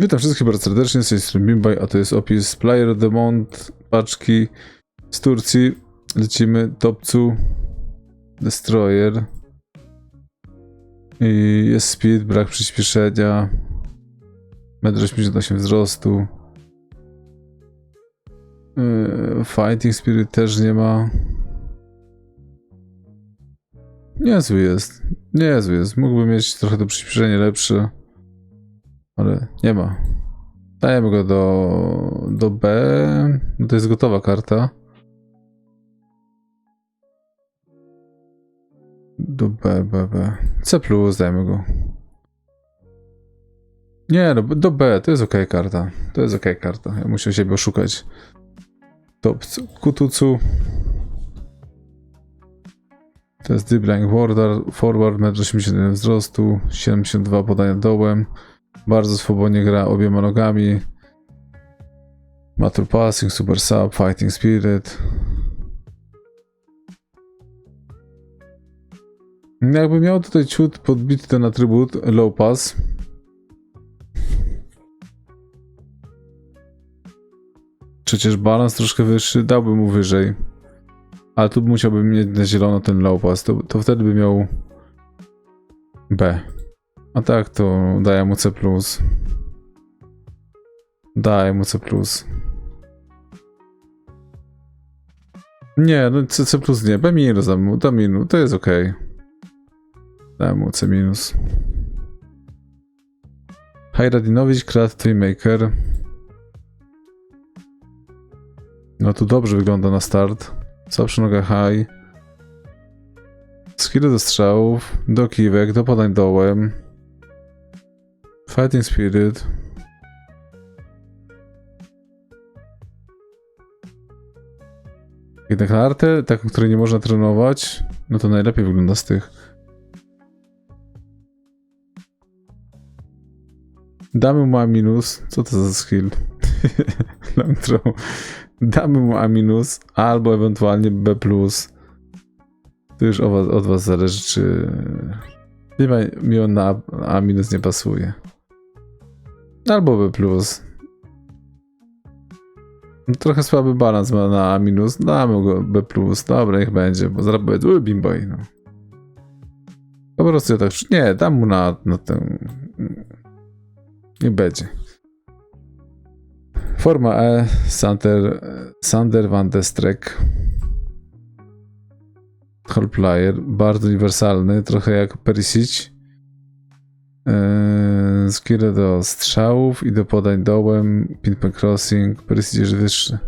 Witam wszystkich bardzo serdecznie, z tej strony Bimbaj, a to jest opis Player Demont, paczki z Turcji. Lecimy, Topcu, Destroyer. I jest speed, brak przyspieszenia. 1,88 m wzrostu. Yy, Fighting Spirit też nie ma. Niezły jest. Niezły jest. Mógłby mieć trochę to przyspieszenie lepsze. Ale nie ma. Dajemy go do, do B. No to jest gotowa karta. Do B, B, B. C plus dajmy go. Nie, no do B, to jest ok karta. To jest ok karta. Ja muszę siebie oszukać. Top Kutucu. To jest dribbling forward, forward 1,81 m wzrostu, 72 podania dołem. Bardzo swobodnie gra obiema nogami. Matur passing, super sub, fighting spirit. Jakby miał tutaj ciut podbity ten atrybut low pass. Przecież balans troszkę wyższy, dałby mu wyżej. Ale tu musiałby mieć na zielono ten low pass, to, to wtedy by miał B. A tak to daję mu C+. Daję mu C+. Nie, no C, C nie, B minus dam mu, dam minus, to jest ok. Daję mu C minus. Hajradinowicz, Creative Maker. No tu dobrze wygląda na start. Zawsze noga high. Skille do strzałów, do kiwek, do podań dołem. Fighting Spirit. Jednak na artę, taką, której nie można trenować, no to najlepiej wygląda z tych. Damy mu A minus. Co to za skill? Damy mu A minus, albo ewentualnie B plus. To już od was, od was zależy, czy. Ma, mi on na A minus nie pasuje. Albo B plus. No, Trochę słaby balans ma na A minus. Damy go B plus. Dobra, niech będzie, bo zaraz będzie uj, bimboj, no. Po prostu ja tak. Nie, dam mu na, na tę. Nie będzie. Forma E, Sander, Sander van de Streck. Holplayer, bardzo uniwersalny, trochę jak Perisic. Eee, Skill do strzałów i do podań dołem, pinpoint crossing, jest wyższy.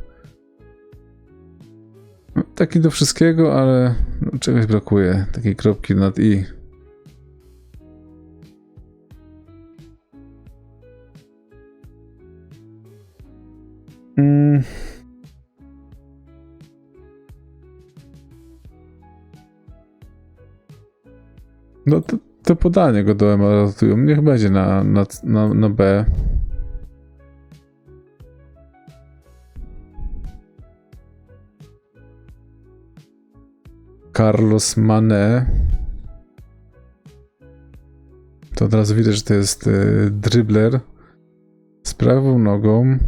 No, taki do wszystkiego, ale no, czegoś brakuje, takiej kropki nad i. Mm. No to, to podanie go do emeratują. Niech będzie na, na, na, na B. Carlos Mane. To od razu widać, że to jest y, dribbler. Z prawą nogą.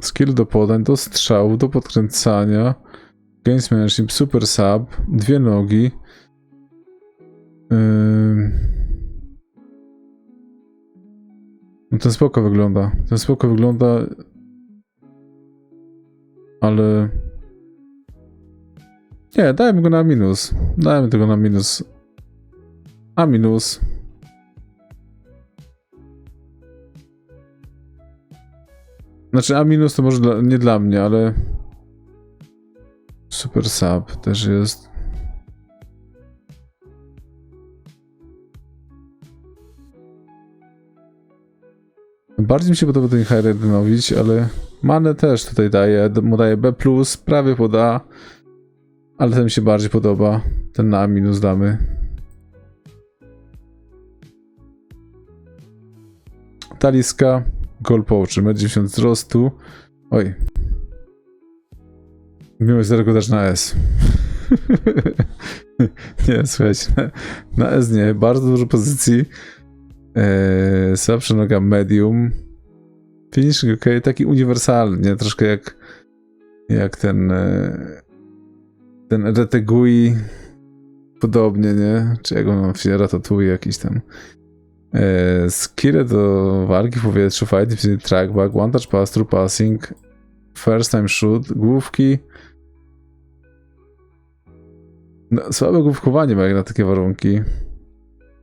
Skill do podań, do strzału, do podkręcania. Games Super Sub, dwie nogi. No ten spoko wygląda. Ten spoko wygląda. Ale. Nie, dajmy go na minus. Dajmy tego na minus. A minus. Znaczy A minus to może dla, nie dla mnie, ale. Super sub też jest. Bardziej mi się podoba ten Hayredynowicz, ale Manę też tutaj daje, mu daje B+, prawie poda, ale ten mi się bardziej podoba, ten na minus damy. Taliska, Goal Poacher, 1,90 wzrostu. Oj. Miałeś zero dać na S. nie, słuchajcie, na, na S nie, bardzo dużo pozycji. Eee, słabsza noga medium. Finishing ok, taki uniwersalny, nie? Troszkę jak jak ten e, ten Retegui podobnie, nie? Czy jak on się ratatuje jakiś tam. E, skille do walki w powietrzu, fighting, trackback, one touch pass, through passing, first time shoot, główki. No, słabe główkowanie ma jak na takie warunki.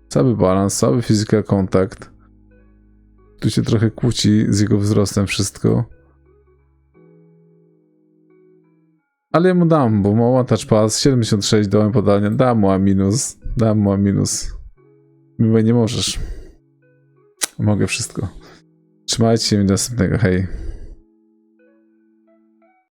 Słaby balans, słaby physical contact. Tu się trochę kłóci z jego wzrostem wszystko. Ale ja mu dam, bo ma touch pass, 76 dołem podania, dam mu A minus, dam mu A minus. Mimo nie możesz. Mogę wszystko. Trzymajcie się do następnego, hej.